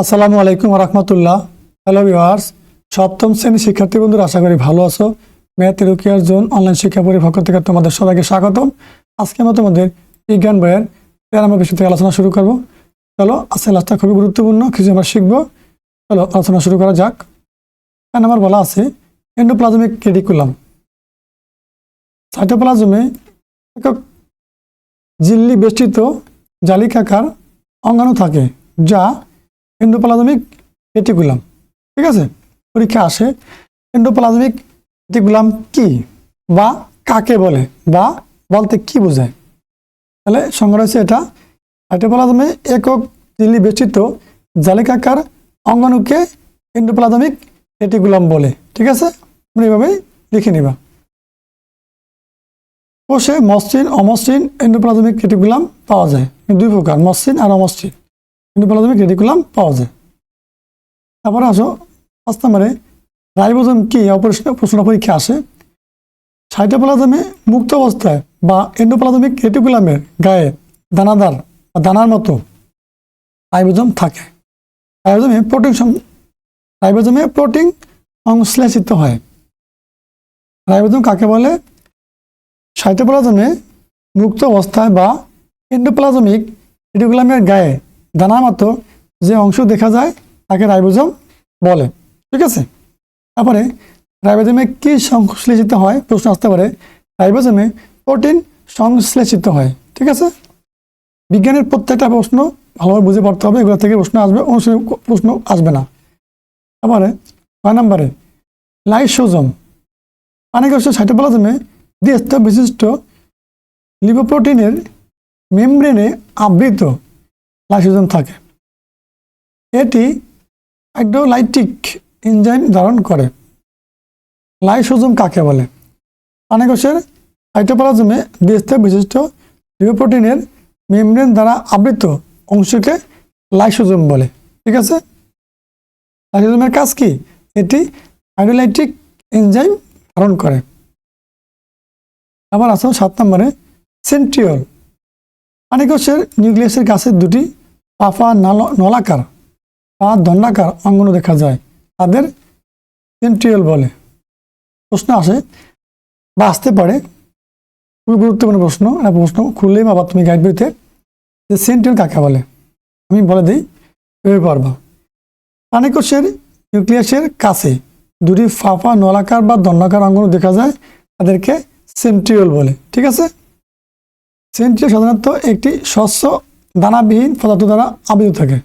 আসসালামু আলাইকুম রহমতুল্লাহ। Hello viewers সপ্তম শ্রেণির শিক্ষার্থী বন্ধুরা, আশা করি ভালো আছো। ম্যাথ রুকিয়ার জোন অনলাইন শিক্ষা পরিপক্ষ থেকে তোমাদের সবাইকে স্বাগতম। আজকে আমরা তোমাদের বিজ্ঞান বইয়ের তেরো নম্বর বিষয় থেকে আলোচনা শুরু করব। চলো আজকে ক্লাসটা খুবই গুরুত্বপূর্ণ, কিছু আমরা শিখব। চলো, আলোচনা শুরু করা যাক। এখানে আমার বলা আছে এন্ডোপ্লাজমিক রেডিকুলাম সাইটোপ্লাজমে একক জিল্লি বেষ্টিত জালিকাকার অঙ্গাণু থাকে, যা এন্ডোপ্লাজমিক রেটিকুলাম ঠিক আছে? পরীক্ষা আসে এন্ডোপ্লাজমিক রেটিকুলাম কি? বা কাকে বলে? বা বলতে কি বোঝায়? তাহলে সংগ্রহ হচ্ছে এটা সাইটোপ্লাজমে একক ঝিল্লি বেষ্টিত জালিকাকার অঙ্গাণুকে এন্ডোপ্লাজমিক রেটিকুলাম বলে, ঠিক আছে? তুমি এভাবেই লিখে নিবা। কোষে মসৃণ, অমসৃণ এন্ডোপ্লাজমিক রেটিকুলাম পাওয়া যায়। দুই প্রকার, মসৃণ আর অমসৃণ। এন্ডোপ্লাজমিক রেটিকুলাম পাওয়া যায়। তারপরে আসো পাঁচ নম্বরে রাইবোজম কি অপারেশন প্রশ্ন পরীক্ষা আসে। সাইটোপ্লাজমে মুক্ত অবস্থায় বা এন্ডোপ্লাজমিক রেটিকুলামের গায়ে দানাদার বা দানার মতো রাইবোজম থাকে। রাইবোজমে প্রোটিন রাইবোজমে প্রোটিন সংশ্লেষিত হয়। রাইবোজম কাকে বলে? সাইটোপ্লাজমে মুক্ত অবস্থায় বা এন্ডোপ্লাজমিক রেটিকুলামের গায়ে দানার মতো যে অংশ দেখা যায়, তাকে রাইবোজম বলে। ঠিক আছে? তারপরে রাইবোজমে কি সংশ্লেষিত হয়? প্রশ্ন আসতে পারে। রাইবোজমে প্রোটিন সংশ্লেষিত হয়। ঠিক আছে? বিজ্ঞানের প্রত্যেকটা প্রশ্ন ভালোভাবে বুঝে পড়তে হবে। এগুলো থেকে প্রশ্ন আসবে, অনুশীলনী প্রশ্ন আসবে না। তারপরে ছয় নম্বরে, লাইসোজম। পানিকোষ সাইটোপ্লাজমে দ্বিস্তর বিশিষ্ট লিপোপ্রোটিনের মেমব্রেনে আবৃত। লাইসোজোম থাকে। এটি হাইড্রোলাইটিক এনজাইম ধারণ করে। লাইসোজোম কাকে বলে? প্রাণীকোষের সাইটোপ্লাজমে দ্বিস্তর বিশিষ্ট লিপোপ্রোটিনের মেমব্রেন দ্বারা আবৃত অংশকে লাইসোজোম বলে। ঠিক আছে? লাইসোজোমের কাজ কি? এটি হাইড্রোলাইটিক এনজাইম ধারণ করে। আবার আসো সাত নম্বরে সেন্ট্রিওল। পানিকোষের নিউক্লিয়াসের কাছে দুটি পাফা নল- নলাকার বা দণ্ডাকার অঙ্গন দেখা যায়। তাদের সেন্ট্রিওল বলে। প্রশ্ন আসে, বা আসতে পারে। খুবই গুরুত্বপূর্ণ প্রশ্ন। একটা প্রশ্ন খুললেই বাবা তুমি গাইড বইতে যে সেন্ট্রিওল কাকে বলে? আমি বলে দিই ভেবে পারবা পানিকোষের নিউক্লিয়াসের কাছে দুটি ফাফা নলাকার বা দণ্ডাকার অঙ্গন দেখা যায়। তাদেরকে সেন্ট্রিওল বলে। ঠিক আছে? সেন্ট্রিওল সাধারণত একটি শস্য দানাবিহীন পদার্থ দ্বারা আবৃত থাকে।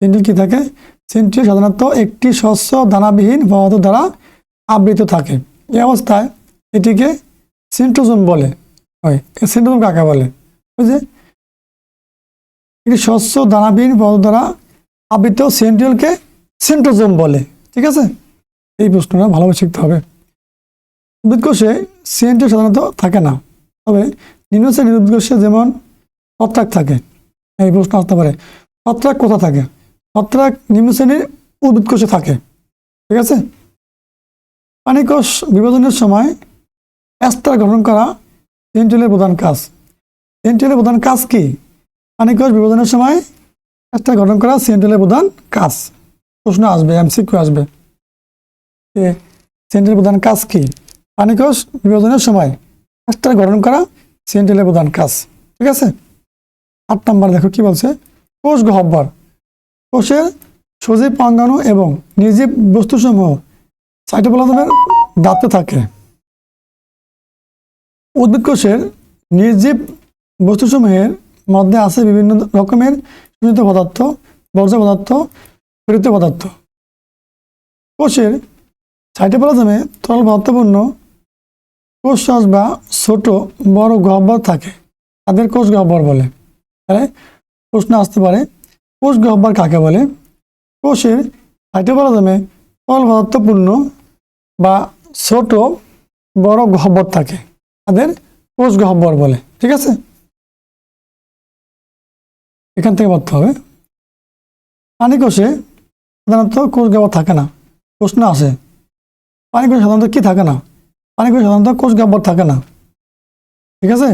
সেন্ট্রিওল কি থাকে? সেন্ট্রিওল সাধারণত একটি শস্য দানাবিহীন পদার্থ দ্বারা আবৃত থাকে। এই অবস্থায় এটিকে সেন্ট্রোজোম বলে। হয়। সেন্ট্রোজোম কাকে বলে? বুঝছে একটি শস্য দানাবিহীন পদার্থ দ্বারা আবৃত সেন্ট্রিওলকে সেন্ট্রোজোম বলে। ঠিক আছে? এই প্রশ্নটা ভালোভাবে শিখতে হবে। উদ্ভিদকোষে সিএনটি সাধারণত থাকে না। তবে নিম্ন শ্রেণির যেমন ছত্রাক থাকে, এই প্রশ্ন আসতে পারে। ছত্রাক কোথা থাকে? ছত্রাক নিম্ন শ্রেণির উদ্ভিদকোষে থাকে। ঠিক আছে? পানিকোষ বিভাজনের সময় অ্যাস্টার গঠন করা সেন্ট্রিলের প্রধান কাজ। সেন্ট্রিলের প্রধান কাজ কি? পানিকোষ বিভাজনের সময় অ্যাস্টার গঠন করা সেন্ট্রিলের প্রধান কাজ। প্রশ্ন আসবে, এমসিকিউ আসবে। সেন্ট্রিলের প্রধান কাজ কি? পানিকোষ বিভাজনের সময় অ্যাস্টার গঠন করা সেন্ট্রিলের প্রধান কাজ। ঠিক আছে? আট নম্বর, দেখো কি বলছে? কোষ গহ্বর কোষের সজীব অঙ্গাণু এবং নির্জীব বস্তুসমূহ সাইটোপ্লাজমের দাঁতে থাকে। উদ্ভিদ কোষের নির্জীব বস্তুসমূহের মধ্যে আছে বিভিন্ন রকমের সূচিত পদার্থ, বর্জ্য পদার্থ পদার্থ। কোষের সাইটোপ্লাজমে তরল পদার্থপূর্ণ কোষ বা ছোট বড় গহ্বর থাকে। তাদের কোষ গহ্বর বলে। তাহলে প্রশ্ন আসতে পারে, কোষ গহ্বর কাকে বলে? কোষের সাইটোপ্লাজমে তরল পদার্থপূর্ণ বা ছোট বড় গহ্বর থাকে। তাদের কোষ গহ্বর বলে, ঠিক আছে? এখান থেকে পড়তে হবে। পানি কোষে সাধারণত কোষ গহ্বর থাকে না। প্রশ্ন আসে, পানি কোষে সাধারণত কি থাকে না? পানি কোষে সাধারণত কোষ গহ্বর থাকে না। ঠিক আছে?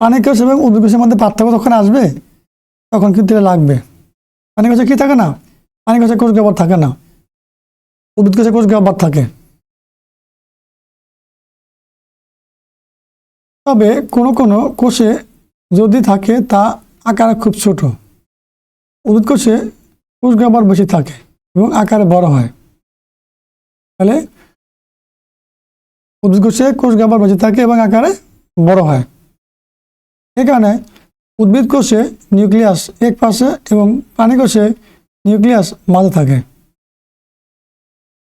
পানি কোষ এবং উদ্ভিদ কোষের মধ্যে পার্থক্য তখন আসবে, তখন কিন্তু এটা লাগবে। পানি গাছে কি থাকে না? পানি গাছে কোষ গাবার থাকে না। উদ্ভিদ গাছে কোষ গাবার থাকে। তবে কোনো কোনো কোষে যদি থাকে, তা আকারে খুব ছোট। উদ্ভিদ কোষে কোষ গাবার বেশি থাকে এবং আকারে বড় হয়। তাহলে উদ্ভিদ কোষে গাবার বেশি থাকে এবং আকারে বড় হয়। এখানে উদ্ভিদ কোষে নিউক্লিয়াস এক পাশে এবং প্রাণী কোষে নিউক্লিয়াস মাঝে থাকে।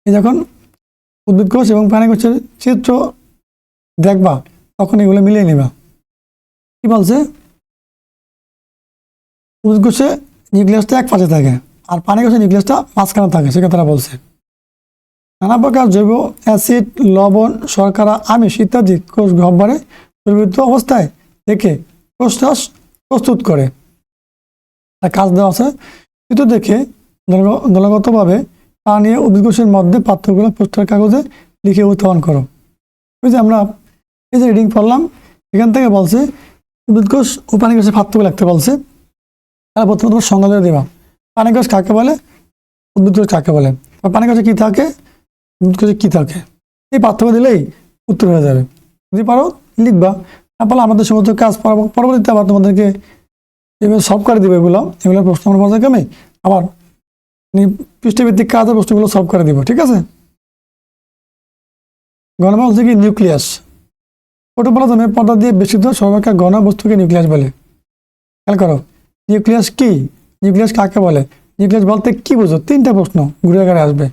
এই যখন উদ্ভিদ কোষ এবং প্রাণী কোষের চিত্র দেখবা, তখন এগুলো মিলিয়ে নেবা। কি বলছে? উদ্ভিদ কোষে নিউক্লিয়াসটা এক পাশে থাকে আর প্রাণী কোষে নিউক্লিয়াসটা মাঝখানে থাকে, সে কথাটা বলছে। নানা প্রকার জৈব অ্যাসিড, লবণ, শর্করা, আমিষ ইত্যাদি কোষ গহ্বরে দ্রবীভূত অবস্থায় থেকে কোষরস প্রস্তুত করে। তার কাজ দেওয়া আছে কিন্তু দেখে দলগ- দলগতভাবে তা নিয়ে উদ্ভিদকোষের মধ্যে পার্থক্যগুলো পোস্টার কাগজে লিখে উত্থাপন করো। ওই যে আমরা এই যে রিডিং পড়লাম, এখান থেকে বলছে উদ্ভিদকোষ ও প্রাণীকোষের পার্থক্য লিখতে বলছে। তাহলে প্রথমে তোমার সংজ্ঞা দিয়ে দেবা। প্রাণীকোষ কাকে বলে? উদ্ভিদকোষ কাকে বলে? প্রাণীকোষে কী থাকে? উদ্ভিদকোষে কী থাকে? এই পার্থক্য দিলেই উত্তর হয়ে যাবে। যদি পারো, লিখবা। পারলে আমাদের সমস্ত কাজ পরব- পরবর্তীতে আবার তোমাদেরকে এভাবে সলভ করে দিবে এগুলো। এগুলো প্রশ্ন আমার পর্যায়ে আমি আবার পৃষ্ঠভিত্তিক কাজের প্রশ্নগুলো সলভ করে দিব, ঠিক আছে? গণমা হচ্ছে কি নিউক্লিয়াস প্রোটোপ্লাজমে পর্দা দিয়ে বেষ্টিত সর্বাকার ঘন বস্তুকে নিউক্লিয়াস বলে। খেয়াল করো নিউক্লিয়াস কি? নিউক্লিয়াস কাকে বলে? নিউক্লিয়াস বলতে কি বুঝো? তিনটা প্রশ্ন ঘুরে ঘুরে আসবে।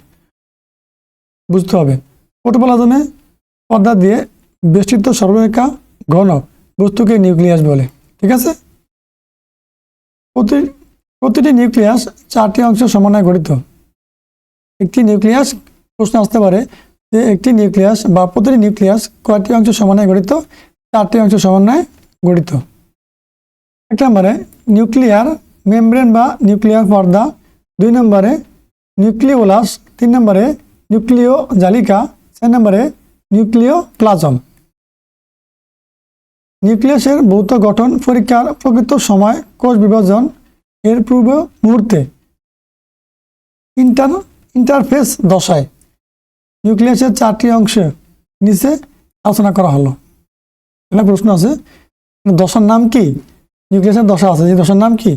বুঝতে হবে। প্রোটোপ্লাজমে পর্দা দিয়ে বেষ্টিত সর্বারেখা ঘন বস্তুকে নিউক্লিয়াস বলে, ঠিক আছে? প্রতি প্রতিটি নিউক্লিয়াস চারটি অংশ সমন্বয়ে গঠিত। একটি নিউক্লিয়াস প্রশ্ন আসতে পারে যে একটি নিউক্লিয়াস বা প্রতিটি নিউক্লিয়াস কয়টি অংশ সমন্বয়ে গঠিত? চারটি অংশ সমন্বয়ে গঠিত। এক নম্বরে, নিউক্লিয়ার মেমব্রেন বা নিউক্লিয়ার পর্দা। দুই নম্বরে, নিউক্লিওলাস। তিন নম্বরে নিউক্লিও জালিকা চার নম্বরে নিউক্লিও প্লাজম। নিউক্লিয়াসের ভৌত গঠন পরীক্ষার প্রকৃত সময় কোষ বিভাজন এর পূর্ব মুহূর্তে। ইন্টার ইন্টারফেস দশায় নিউক্লিয়াসের চারটি অংশ নিচে আলোচনা করা হলো। এটা প্রশ্ন আছে, দশার নাম কি? নিউক্লিয়াসের দশা আছে, যে দশার নাম কি?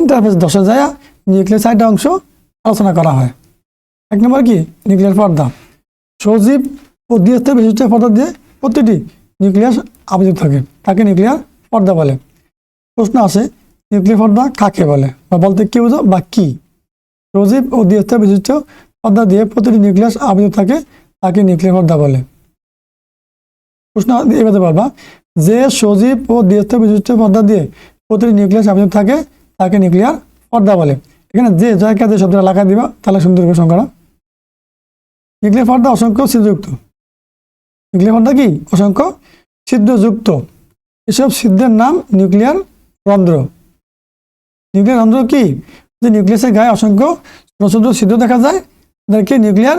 ইন্টারফেস দশা যায় নিউক্লিয়াস চারটা অংশ আলোচনা করা হয়। এক নম্বর কি? নিউক্লিয়ার পর্দা। সজীব ও দ্বিস্তর বিশিষ্ট পর্দা দিয়ে প্রতিটি নিউক্লিয়াস আবৃত থাকে। তাকে নিউক্লিয়ার পর্দা বলে। প্রশ্ন আছে নিউক্লিয়ার পর্দা কাকে বলে? বা বলতে কি বুঝো বা কি? সজীব ও দ্বিস্তর বিশিষ্ট পর্দা দিয়ে প্রতিটি নিউক্লিয়াস আবৃত থাকে, তাকে নিউক্লিয়ার পর্দা বলে। প্রশ্ন এভাবে বলবা, যে সজীব ও দ্বিস্তর বিশিষ্ট পর্দা দিয়ে প্রতিটি নিউক্লিয়াস আবৃত থাকে, তাকে নিউক্লিয়ার পর্দা বলে। এখানে যে জায়গা যে শব্দটা লাগা দিবা, তাহলে সুন্দর হবে সংখ্যাটা। নিউক্লিয়ার পর্দা অসংখ্য ছিদ্রযুক্ত। নিউক্লিয়ার পর্দা কি? অসংখ্য ছিদ্রযুক্ত। এসব ছিদ্রের নাম নিউক্লিয়ার রন্ধ্র। নিউক্লিয়ার রন্ধ্র কি? যে নিউক্লিয়াসের গায়ে অসংখ্য ছোট ছিদ্র দেখা যায়, তাদেরকে নিউক্লিয়ার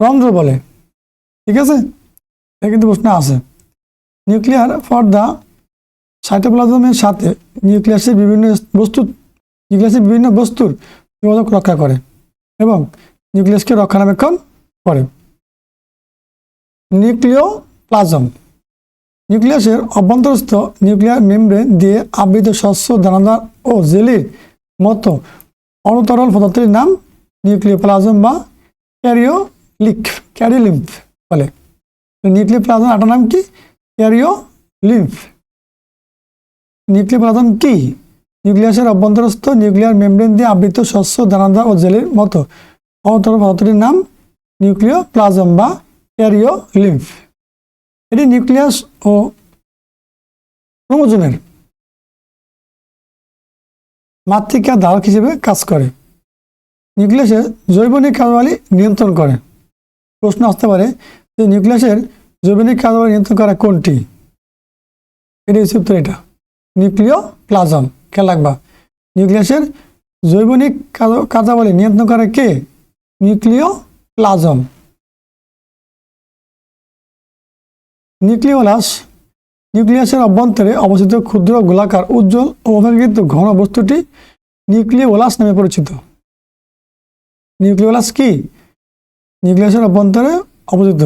রন্ধ্র বলে। ঠিক আছে? এটা কিন্তু প্রশ্ন আছে। নিউক্লিয়ার পর্দা সাইটোপ্লাজমের সাথে নিউক্লিয়াসের বিভিন্ন বস্তু নিউক্লিয়াসের বিভিন্ন বস্তুর যোগাযোগ রক্ষা করে এবং নিউক্লিয়াসকে রক্ষণাবেক্ষণ করে। নিউক্লিয় প্লাজম নিউক্লিয়াসের অভ্যন্তরস্থ নিউক্লিয়ার মেমব্রেন দিয়ে আবৃত শস্য, দানাদার ও জেলির মতো অণুতরল পদার্থের নাম নিউক্লিয় প্লাজম বা ক্যারিও লিক ক্যারিলিম্ফ বলে। নিউক্লিয় প্লাজম আটার নাম কি? ক্যারিও লিম্ফ নিউক্লিয় প্লাজম কি? নিউক্লিয়াসের অভ্যন্তরস্থ নিউক্লিয়ার মেমব্রেন দিয়ে আবৃত শস্য, দানাদার ও জেলের মতো অণুতরল পদার্থটির নাম নিউক্লিয় প্লাজম বা ক্যারিও লিম্ফ এটি নিউক্লিয়াস ও ক্রোমোজোমের মাতৃকা ধারক হিসেবে কাজ করে। নিউক্লিয়াসের জৈবনিক কার্যবলী নিয়ন্ত্রণ করে। প্রশ্ন আসতে পারে যে নিউক্লিয়াসের জৈবনিক কার্যবলী নিয়ন্ত্রণ করা কোনটি? এটি হচ্ছে উত্তর এটা। নিউক্লিয় প্লাজম খেয়াল রাখবা নিউক্লিয়াসের জৈবনিক কার্য- কার্যাবলী নিয়ন্ত্রণ করে কে? নিউক্লিয় প্লাজম নিউক্লিওলাস নিউক্লিয়াসের অভ্যন্তরে অবস্থিত ক্ষুদ্র গোলাকার উজ্জ্বল ও অপেক্ষাকৃত ঘন বস্তুটি নিউক্লিওলাস নামে পরিচিত। নিউক্লিওলাস কি? নিউক্লিয়াসের অভ্যন্তরে অবস্থিত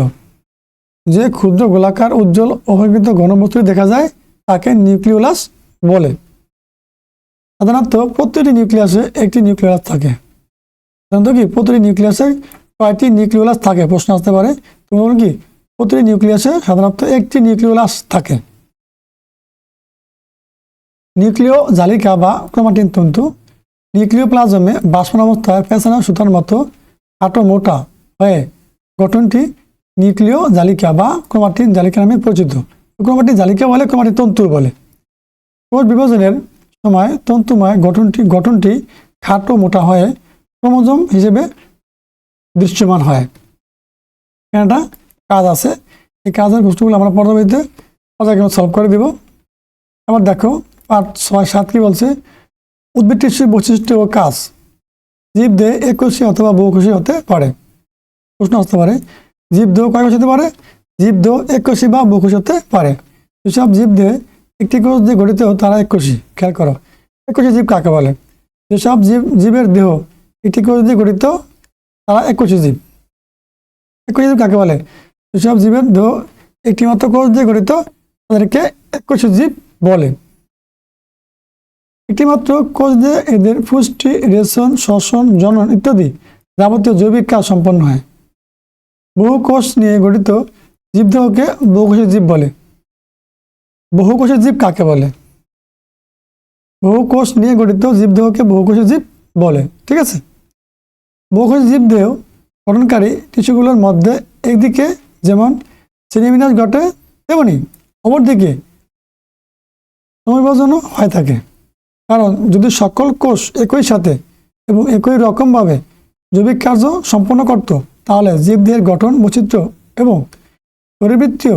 যে ক্ষুদ্র গোলাকার উজ্জ্বল অপেক্ষিত ঘনবস্তু দেখা যায়, তাকে নিউক্লিওলাস বলে। সাধারণত প্রতিটি নিউক্লিয়াসে একটি নিউক্লিয়াস থাকে। সাধারণত কি প্রতিটি নিউক্লিয়াসে কয়েকটি নিউক্লিওলাস থাকে? প্রশ্ন আসতে পারে। তুমি বলো কি, প্রতিটি নিউক্লিয়াসে সাধারণত একটি নিউক্লিওলাস থাকে। নিউক্লিয় জালিকা বা ক্রোমাটিন তন্তু নিউক্লিওপ্লাজমে বাষ্পন অবস্থায় পেছানো সুতার মতো খাটো মোটা হয়ে গঠনটি নিউক্লিয় জালিকা বা ক্রোমাটিন জালিকা নামে পরিচিত। ক্রোমাটিন জালিকা বলে ক্রোমাটিন তন্তু বলে। কোষ বিভাজনের সময় তন্তুময় গঠনটি গঠনটি খাটো মোটা হয়ে ক্রোমোজোম হিসেবে দৃশ্যমান হয়। এখানে একটা কাজ আছে। এই কাজের প্রশ্নগুলো আমরা পরবর্তীতে পর্যায়ক্রমে সলভ করে দেব। আবার দেখো পাঁচ ছয় সাত কি বলছে? উদ্ভিদ বৈশিষ্ট্য ও কাজ। জীব জীবদেহ এককোষী অথবা বহুকোষী হতে পারে। প্রশ্ন আসতে পারে জীবদেহ কয় কোষ হতে পারে? জীব জীবদেহ এককোষী বা বহুকোষী হতে পারে। যেসব জীবদেহে একটি কোষ দিয়ে গঠিত, তারা এককোষী খেয়াল করো। এককোষী জীব কাকে বলে? যেসব জীব, জীবের দেহ, একটি কোষ দিয়ে গঠিত, তারা এককোষী জীব। এককোষী জীব কাকে বলে? যেসব জীবের দেহ, একটি মাত্র কোষ দিয়ে গঠিত, তাদেরকে এককোষী জীব বলে। একটিমাত্র কোষ দিয়ে এদের পুষ্টি, রেশন, শ্বসন, জনন ইত্যাদি যাবতীয় জৈবিক কাজ সম্পন্ন হয়। বহু কোষ নিয়ে গঠিত জীবদেহকে বহুকোষী জীব বলে। বহুকোষী জীব কাকে বলে? বহু কোষ নিয়ে গঠিত জীবদেহকে বহুকোষী জীব বলে, ঠিক আছে? বহুকোষী জীবদেহ গঠনকারী টিস্যুগুলোর মধ্যে একদিকে যেমন শ্রেণীবিন্যাস ঘটে, তেমনি অপরদিকে সমবিভাজনও হয়ে থাকে। কারণ যদি সকল কোষ একই সাথে এবং একই রকমভাবে জৈবিক কার্য সম্পন্ন করত, তাহলে জীবদেহের গঠন, বৈচিত্র্য এবং পরিবৃত্তীয়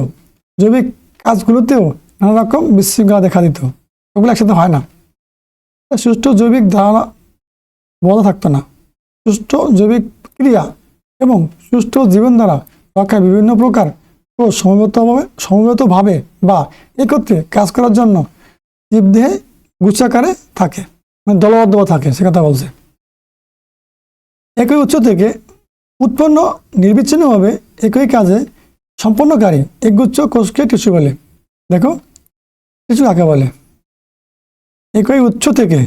জৈবিক কাজগুলোতেও নানা রকম বিশৃঙ্খলা দেখা দিত। ওগুলো একসাথে হয় না। সুষ্ঠু জৈবিক ধারণা বজায় থাকতো না। সুষ্ঠু জৈবিক ক্রিয়া এবং সুষ্ঠু জীবন দ্বারা রক্ষায় বিভিন্ন প্রকার ও সমবেতভাবে সমবেতভাবে বা একত্রে কাজ করার জন্য জীবদেহে গুচ্ছাকারে থাকে মানে দলবদ্ধ থাকে, সে কথা বলছে। একই উৎস থেকে উৎপন্ন, নির্বিচ্ছিন্নভাবে একই কাজে সম্পন্নকারী একগুচ্ছ কোষকে টিস্যু বলে। দেখো টিস্যু কাকে বলে? একই উৎস থেকে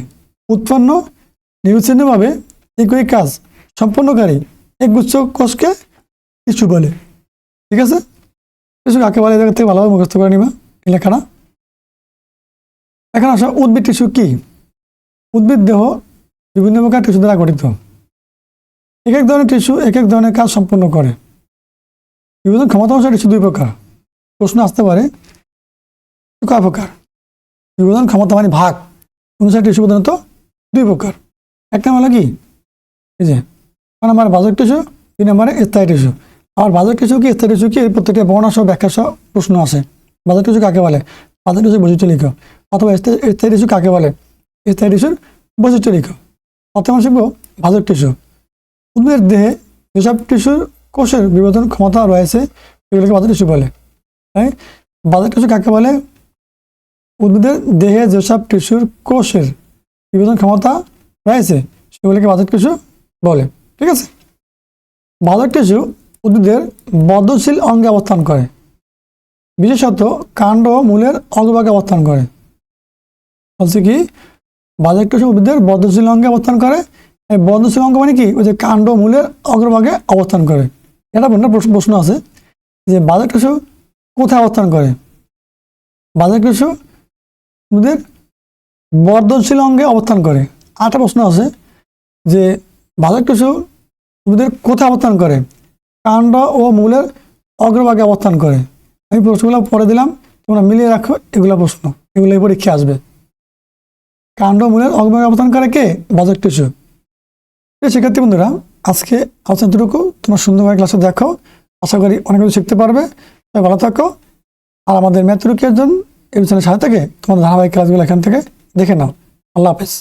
উৎপন্ন নির্বিচ্ছিন্নভাবে একই কাজ সম্পন্নকারী একগুচ্ছ কোষকে টিস্যু বলে। ঠিক আছে? টিস্যু কাকে বলে? এদের থেকে ভালোভাবে মুখস্থ করে নিবা এই লেখাটা। এখন আসা, উদ্ভিদ টিস্যু কি? উদ্ভিদ দেহ বিভিন্ন প্রকার টিস্যু দ্বারা গঠিত। এক এক ধরনের টিস্যু এক এক ধরনের কাজ সম্পন্ন করে। বিভিন্ন ক্ষমতা অনুসারে টিস্যু দুই প্রকার। প্রশ্ন আসতে পারে কয় প্রকার। বিভাজন ক্ষমতা মানে ভাগ। অনুসারে টিস্যু প্রধানত দুই প্রকার। এক নাম হলো কি? এই যে এক নম্বর বাজক টিস্যু দুই নম্বরে স্থায়ী টিস্যু। আর বাজক টিস্যু কি, স্থায়ী টিস্যু কি? এই প্রত্যেকটা বর্ণা সহ ব্যাখ্যা সহ প্রশ্ন আসে বাজক টিস্যু কাকে বলে? বাজক টিস্যু বৈশিষ্ট্য লিখো। অথবা স্থায়ী টিস্যু কাকে বলে? স্থায়ী টিস্যুর বৈশিষ্ট্য লিখো। প্রথমে শিখব বাজক টিস্যু। উদ্ভিদের দেহে যেসব টিস্যুর কোষের বিভাজন ক্ষমতা রয়েছে, এগুলোকে বাজক টিস্যু বলে। তাই বাজক টিস্যু কাকে বলে? উদ্ভিদের দেহে যেসব টিস্যুর কোষের বিভাজন ক্ষমতা রয়েছে, সেগুলিকে বাজক টিস্যু বলে, ঠিক আছে? বাজক টিস্যু উদ্ভিদের বদ্ধশীল অঙ্গে অবস্থান করে, বিশেষত কাণ্ড মূলের অগ্রভাগে অবস্থান করে। বলছে কি বাজক টিস্যু উদ্ভিদের বদ্ধশীল অঙ্গে অবস্থান করে, এই বদ্ধশীল অঙ্গ মানে কি? ওই যে কাণ্ড মূলের অগ্রভাগে অবস্থান করে। এটা একটা প্রশ্ন আছে যে বাজক টিস্যু কোথায় অবস্থান করে? বাজক টিস্যু উদ্ভিদের বর্ধনশীল অঙ্গে অবস্থান করে। আরেকটা প্রশ্ন আছে যে বাজক টিস্যু উদ্ভিদের কোথায় অবস্থান করে? কাণ্ড ও মূলের অগ্রভাগে অবস্থান করে। আমি প্রশ্নগুলো পরে দিলাম, তোমরা মিলিয়ে রাখো, এগুলো প্রশ্ন, এগুলো এই পরীক্ষা আসবে? কাণ্ড মূলের অগ্রভাগে অবস্থান করে কে? বাজক টিস্যু শিক্ষার্থী বন্ধুরা, আজকে আলোচনাটুকু তোমরা সুন্দরভাবে ক্লাসে দেখো। আশা করি অনেক কিছু শিখতে পারবে। ভালো থাকো। আর আমাদের ম্যাথ ম্যাথরুকের জন্য চ্যানেলের সাথে থেকে তোমাদের ধারাবাহিক ক্লাসগুলো এখান থেকে দেখে নাও। আল্লাহ হাফেজ।